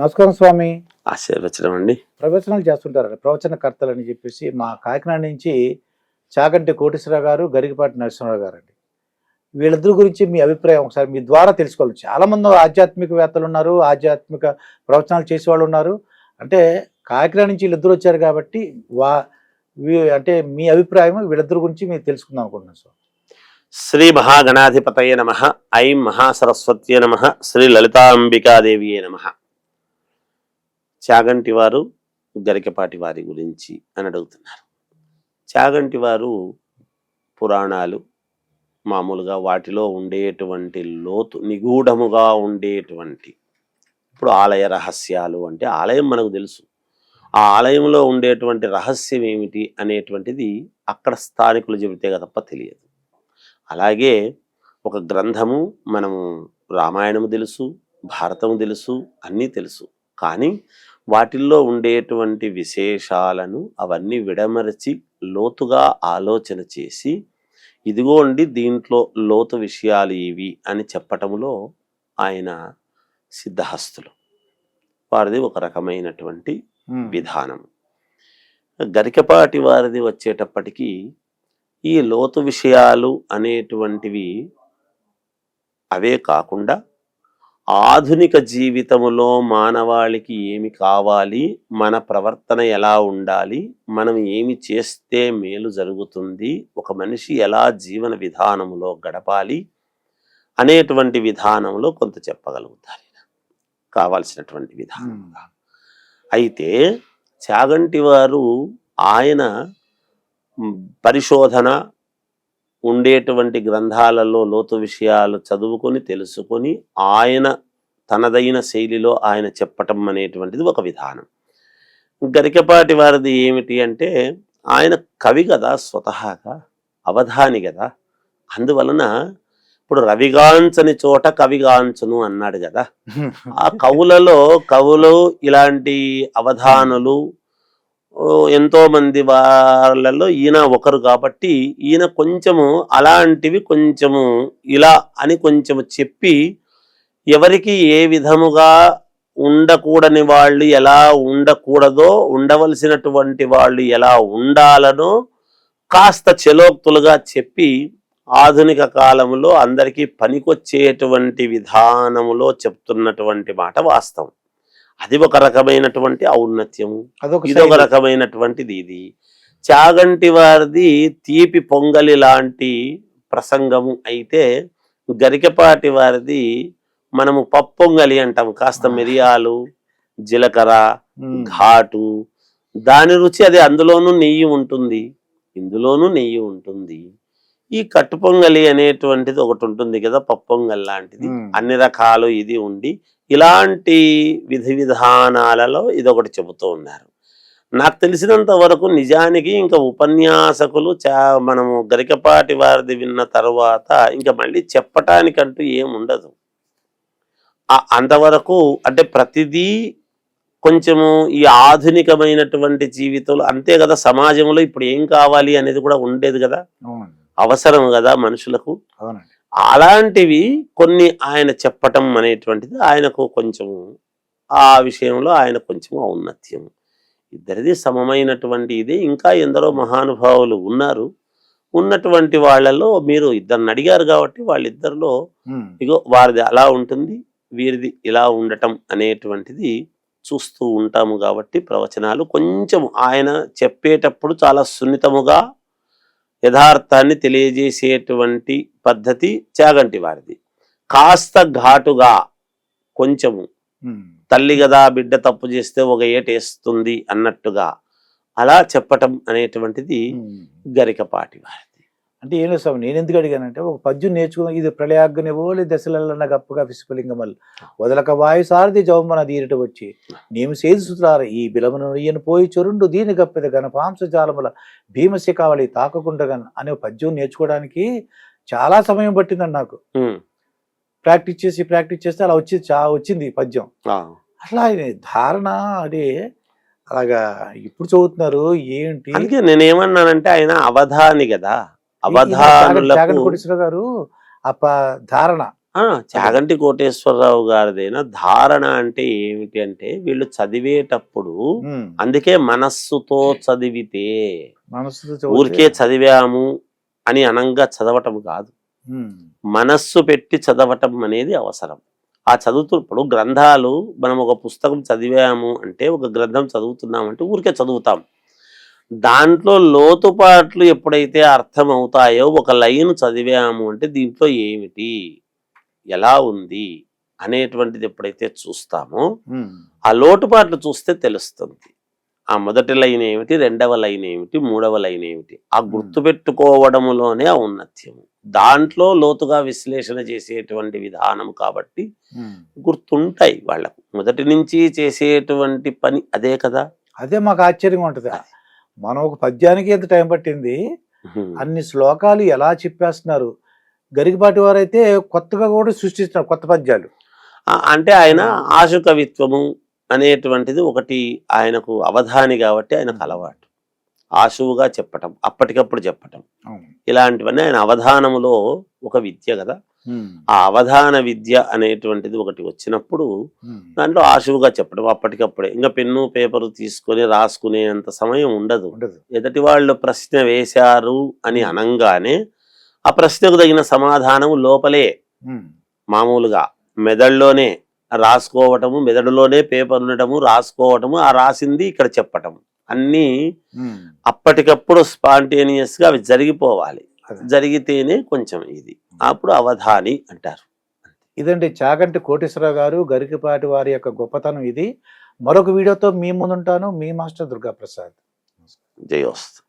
నమస్కారం స్వామి. ఆశీర్వచనం అండి. ప్రవచనాలు చేస్తుంటారు ప్రవచనకర్తలు అని చెప్పేసి మా కాకినాడ నుంచి చాగంటి కోటేశ్వరరావు గారు గరికపాటి నరసింహరావు గారు అండి వీళ్ళిద్దరి గురించి మీ అభిప్రాయం ఒకసారి మీ ద్వారా తెలుసుకోవాలి. చాలా మంది ఆధ్యాత్మికవేత్తలు ఉన్నారు ఆధ్యాత్మిక ప్రవచనాలు చేసేవాళ్ళు ఉన్నారు. అంటే కాకినాడ నుంచి వీళ్ళిద్దరు వచ్చారు కాబట్టి వా వీ- అంటే మీ అభిప్రాయం వీళ్ళిద్దరి గురించి మీరు తెలుసుకుందాం అనుకుంటున్నాను సార్. శ్రీ మహాగణాధిపతయ నమ ఐం మహాసరస్వత్యే నమ శ్రీ లలితాంబికాదేవియే నమ. చాగంటి వారు గరికపాటి వారి గురించి అని అడుగుతున్నారు. చాగంటి వారు పురాణాలు మామూలుగా వాటిలో ఉండేటువంటి లోతు నిగూఢముగా ఉండేటువంటి ఇప్పుడు ఆలయ రహస్యాలు అంటే ఆలయం మనకు తెలుసు. ఆ ఆలయంలో ఉండేటువంటి రహస్యం ఏమిటి అనేటువంటిది అక్కడ స్థానికులు చెబితే తప్ప తెలియదు. అలాగే ఒక గ్రంథము మనము రామాయణము తెలుసు భారతము తెలుసు అన్నీ తెలుసు. కానీ వాటిల్లో ఉండేటువంటి విశేషాలను అవన్నీ విడమరచి లోతుగా ఆలోచన చేసి ఇదిగోండి దీంట్లో లోతు విషయాలు ఇవి అని చెప్పటంలో ఆయన సిద్ధహస్తులు. వారిది ఒక రకమైనటువంటి విధానం. గరికపాటి వారిది వచ్చేటప్పటికి ఈ లోతు విషయాలు అనేటువంటివి అవే కాకుండా ఆధునిక జీవితములో మానవాళికి ఏమి కావాలి? మన ప్రవర్తన ఎలా ఉండాలి? మనం ఏమి చేస్తే మేలు జరుగుతుంది? ఒక మనిషి ఎలా జీవన విధానములో గడపాలి? అనేటువంటి విధానంలో కొంత చెప్పగలుగుతారు. కావాల్సినటువంటి విధానంగా అయితే చాగంటి వారు ఆయన పరిశోధన ఉండేటువంటి గ్రంథాలలో లోతు విషయాలు చదువుకొని తెలుసుకొని ఆయన తనదైన శైలిలో ఆయన చెప్పటం అనేటువంటిది ఒక విధానం. గరికపాటి వారిది ఏమిటి అంటే ఆయన కవి కదా స్వతహాగా అవధాని కదా. అందువలన ఇప్పుడు రవిగాంచని చోట కవిగాంచును అన్నాడు కదా. ఆ కవులలో కవులు ఇలాంటి అవధానులు ఎంతోమంది వాళ్ళల్లో వాళ్ళలో ఈయన ఒకరు కాబట్టి ఈయన కొంచెము అలాంటివి కొంచెము ఇలా అని కొంచెము చెప్పి ఎవరికి ఏ విధముగా ఉండకూడని వాళ్ళు ఎలా ఉండకూడదో ఉండవలసినటువంటి వాళ్ళు ఎలా ఉండాలనో కాస్త చెలోక్తులుగా చెప్పి ఆధునిక కాలంలో అందరికీ పనికొచ్చేటువంటి విధానములో చెప్తున్నటువంటి మాట వాస్తవం. అది ఒక రకమైనటువంటి ఔన్నత్యము. ఇదొక శైలి. రకమైనటువంటిది ఇది. చాగంటి వారిది తీపి పొంగలి లాంటి ప్రసంగము అయితే గరికపాటి వారిది మనము పప్పొంగలి అంటాం. కాస్త మిరియాలు జీలకర్ర. ఘాటు. దాని రుచి అది అందులోనూ నెయ్యి ఉంటుంది. ఇందులోనూ నెయ్యి ఉంటుంది. ఈ కట్టు పొంగలి అనేటువంటిది ఒకటి ఉంటుంది కదా పప్పొంగల్ లాంటిది. అన్ని రకాలు ఇది ఉండి ఇలాంటి విధి విధానాలలో ఇది ఒకటి చెబుతూ ఉన్నారు. నాకు తెలిసినంత వరకు నిజానికి ఇంకా ఉపన్యాసకులు చా మనము గరికపాటి వారిది విన్న తర్వాత ఇంకా మళ్ళీ చెప్పటానికంటూ ఏముండదు. అంతవరకు అంటే ప్రతిదీ కొంచెము ఈ ఆధునికమైనటువంటి జీవితంలో అంతే కదా సమాజంలో ఇప్పుడు ఏం కావాలి అనేది కూడా ఉండేది కదా. అవసరం కదా మనుషులకు? అలాంటివి కొన్ని ఆయన చెప్పటం అనేటువంటిది ఆయనకు కొంచెము ఆ విషయంలో ఆయన కొంచెం ఔన్నత్యం. ఇద్దరిది సమమైనటువంటి ఇది. ఇంకా ఎందరో మహానుభావులు ఉన్నారు. ఉన్నటువంటి వాళ్ళలో మీరు ఇద్దరిని అడిగారు కాబట్టి వాళ్ళిద్దరిలో. ఇగో వారిది అలా ఉంటుంది వీరిది ఇలా ఉండటం అనేటువంటిది చూస్తూ ఉంటాము కాబట్టి ప్రవచనాలు కొంచెం ఆయన చెప్పేటప్పుడు చాలా సున్నితముగా యథార్థాన్ని తెలియజేసేటువంటి పద్ధతి చాగంటి వారిది కాస్త ఘాటుగా కొంచెము. తల్లి కదా బిడ్డ తప్పు చేస్తే ఒక ఏటేస్తుంది అన్నట్టుగా అలా చెప్పటం అనేటువంటిది. గరికపాటి వారిది అంటే ఏం లేదు స్వామి నేను ఎందుకు అడిగానంటే ఒక పద్యం నేర్చుకున్న ఇది ప్రళయాగ్నివోలి దశలన్న గప్పగా విశ్వలింగమల్. వదలక వాయు సారథి జవమన దీరిట వచ్చి నేను సేది సుతులార ఈ బిలమును ఈయన పోయి చొరుండు దీని గప్పెద గణపాంస జాలముల భీమసి కావాలి తాకకుండగన్ అనే పద్యం నేర్చుకోవడానికి చాలా సమయం పట్టిందండి నాకు. ప్రాక్టీస్ చేసి ప్రాక్టీస్ చేస్తే అలా వచ్చి చా వచ్చింది ఈ పద్యం. అట్లా ధారణ అదే అలాగా ఇప్పుడు చదువుతున్నారు ఏంటి? అందుకే నేనేమన్నానంటే ఆయన అవధాని కదా చాగంటి గారు కోటేశ్వరరావు గారిదైనా ధారణ అంటే ఏమిటి అంటే వీళ్ళు చదివేటప్పుడు. అందుకే మనస్సుతో చదివితే ఊరికే చదివాము అని అనంగా చదవటం కాదు. మనస్సు పెట్టి చదవటం అనేది అవసరం ఆ చదువుతూ ఇప్పుడు గ్రంథాలు మనం ఒక పుస్తకం చదివాము అంటే ఒక గ్రంథం చదువుతున్నాం అంటే ఊరికే చదువుతాం దాంట్లో లోతుపాట్లు ఎప్పుడైతే అర్థం అవుతాయో ఒక లైన్ చదివాము అంటే దీంట్లో ఏమిటి? ఎలా ఉంది? అనేటువంటిది ఎప్పుడైతే చూస్తామో. ఆ లోటుపాట్లు చూస్తే తెలుస్తుంది. ఆ మొదటి లైన్ ఏమిటి? రెండవ లైన్ ఏమిటి? మూడవ లైన్ ఏమిటి? ఆ గుర్తుపెట్టుకోవడములోనే ఆ ఉన్నత్యము. దాంట్లో లోతుగా విశ్లేషణ చేసేటువంటి విధానం కాబట్టి. గుర్తుంటాయి వాళ్ళకు. మొదటి నుంచి చేసేటువంటి పని అదే కదా? అదే మాకు ఆశ్చర్యంగా ఉంటది. మనం ఒక పద్యానికి ఎంత టైం పట్టింది? అన్ని శ్లోకాలు ఎలా చెప్పేస్తున్నారు? గరికపాటి వారైతే కొత్తగా కూడా సృష్టిస్తున్నారు కొత్త పద్యాలు. అంటే ఆయన ఆశు కవిత్వము అనేటువంటిది ఒకటి ఆయనకు అవధాని కాబట్టి ఆయనకు అలవాటు. ఆశువుగా చెప్పటం అప్పటికప్పుడు చెప్పటం. ఇలాంటివన్నీ ఆయన అవధానములో ఒక విద్య కదా. ఆ అవధాన విద్య అనేటువంటిది ఒకటి వచ్చినప్పుడు. దాంట్లో ఆశువుగా చెప్పడం అప్పటికప్పుడే. ఇంకా పెన్ను పేపరు తీసుకొని రాసుకునేంత సమయం ఉండదు. ఎదుటి వాళ్ళు ప్రశ్న వేశారు అని అనంగానే ఆ ప్రశ్నకు తగిన సమాధానం లోపలే. మామూలుగా మెదడులోనే రాసుకోవటము మెదడులోనే పేపర్ ఉండటము రాసుకోవటము ఆ రాసింది ఇక్కడ చెప్పటం అన్నీ. అప్పటికప్పుడు స్పాంటేనియస్గా అవి జరిగిపోవాలి. అదే. జరిగితేనే కొంచెం ఇది. అప్పుడు అవధాని అంటారు. ఇదండి చాగంటి కోటేశ్వరరావు గారు గరికపాటి వారి యొక్క గొప్పతనం ఇది. మరొక వీడియోతో మీ ముందుంటాను. మీ మాస్టర్ దుర్గా ప్రసాద్ జయోస్తు.